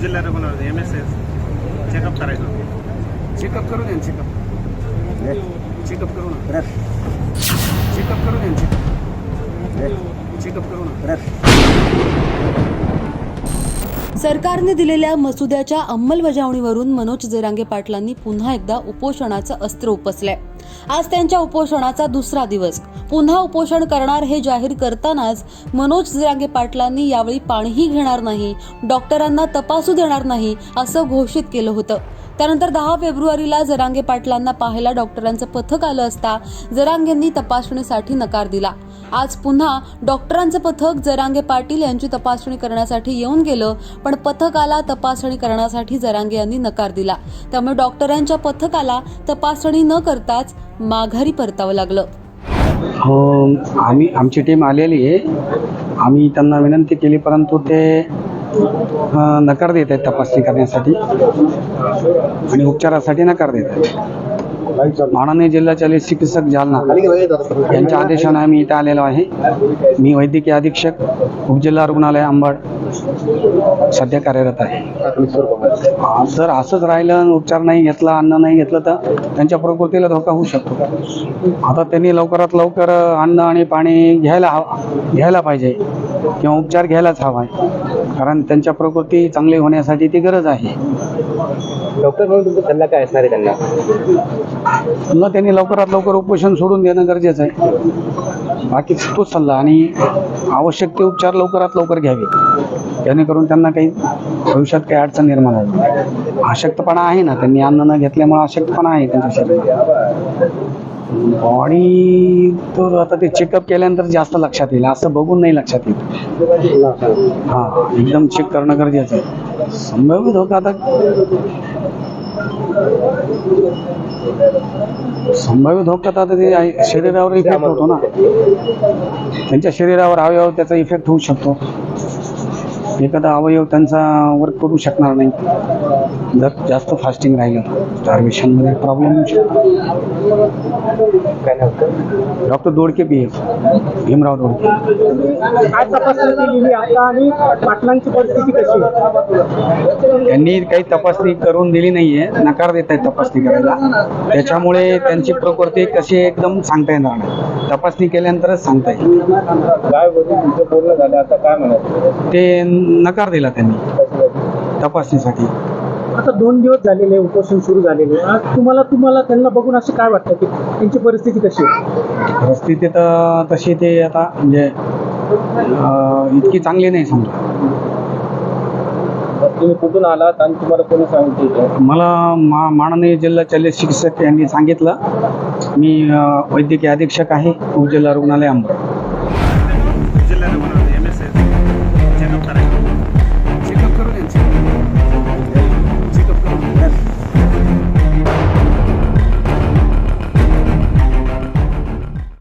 उपजिल्हा रुग्णालय M S S checkup करायचं होतं. चेकअप करू द्या ना चेकअप चेकअप करू ना चेकअप करू द्या चेकअप चेकअप करू ना सरकारने दिलेल्या मसुद्याच्या अंमलबजावणीवरून मनोज जरांगे पाटलांनी पुन्हा एकदा उपोषणाचं अस्त्र उपसलंय. आज त्यांच्या उपोषणाचा दुसरा दिवस. पुन्हा उपोषण करणार हे जाहीर करतानाच मनोज जरांगे पाटलांनी यावेळी पाणीही घेणार नाही डॉक्टरांना तपासू देणार नाही असं घोषित केलं होतं. त्यानंतर दहा फेब्रुवारीला जरांगे पाटलांना पाहायला डॉक्टरांचं पथक आलं असता जरांगेंनी तपासणीसाठी नकार दिला. आज पुन्हा डॉक्टरांचं पथक जरांगे पाटील यांची तपासणी करण्यासाठी येऊन गेलं पण पथकाला तपासणी करण्यासाठी जरांगे यांनी नकार दिला. त्यामुळे डॉक्टरांच्या पथकाला तपासणी न करताच माघारी परतावं लागलं. हो, आम्ही आमची टीम आलेली आहे. आम्ही त्यांना विनंती केली परंतु ते नकार देत आहेत तपासणी करण्यासाठी. आणि उपचारासाठी नकार देत आहेत. माननीय जिल्हा चिकित्सक जालना यांच्या आदेशाने आम्ही इथं आलेलो आहे. मी वैद्यकीय अधीक्षक उपजिल्हा रुग्णालय अंबड सध्या कार्यरत आहे. जर असंच राहिलं आणि उपचार नाही घेतला अन्न नाही घेतलं तर त्यांच्या प्रकृतीला धोका होऊ शकतो. आता त्यांनी लवकरात लवकर अन्न आणि पाणी घ्यायला हवं घ्यायला पाहिजे किंवा उपचार घ्यायलाच हवा आहे कारण त्यांच्या प्रकृती चांगली होण्यासाठी ती गरज आहे. डॉक्टर म्हणून तुमचा सल्ला काय असणार आहे त्यांना? पुन्हा त्यांनी लवकरात लवकर उपोषण सोडून देणं गरजेचं आहे. बाकी तोच सल्ला आणि आवश्यक ते उपचार लवकरात लवकर घ्यावे. जेणेकरून त्यांना काही भविष्यात काही अडचण निर्माण होईल. अशक्तपणा आहे ना त्यांनी अन्न न घेतल्यामुळे अशक्तपणा आहे त्यांच्या शरीरात. बॉडी तर आता ते चेकअप केल्यानंतर जास्त लक्षात येईल. असं बघून नाही लक्षात येईल हा एकदम चेक करणं गरजेचं आहे. संभाव्य धोका आता. संभाव्य धोका तर आता ते शरीरावर इफेक्ट होतो ना. त्यांच्या शरीरावर अवयव त्याचा इफेक्ट होऊ शकतो. एखादा अवयव त्यांचा वर्क करू शकणार नाही. जर जास्त फास्टिंग राहिलं स्टार्वेशनमध्ये प्रॉब्लेम येऊ शकतो. काय? Doctor Dodke B F Bhimrao Dodke. काय तपासणी केलेली आता आणि पाटलांची परिस्थिती कशी आहे? त्यांनी काही तपासणी करून दिली नाहीये नकार देत आहेत तपासणी करायला. त्याच्यामुळे त्यांची प्रकृती कशी आहे एकदम सांगता येणार नाही. तपासणी केल्यानंतरच सांगता येईल. काय तुमचं बोलणं झालं आता काय म्हणायचं? ते नकार दिला त्यांनी तपासणीसाठी. आता दोन दिवस झालेले उपोषण सुरू झालेले. आहे. आज तुम्हाला तुम्हाला त्यांना बघून असं काय वाटतं की त्यांची परिस्थिती कशी आहे? परिस्थिती तर तशी ते आता म्हणजे इतकी चांगली नाही समजा. तुम्ही कुठून आलात आणि तुम्हाला कोणी सांगितलं? मला मा माननीय जिल्हा शल्य चिकित्सक यांनी सांगितलं. मी वैद्यकीय अधीक्षक आहे उपजिल्हा रुग्णालय अंबड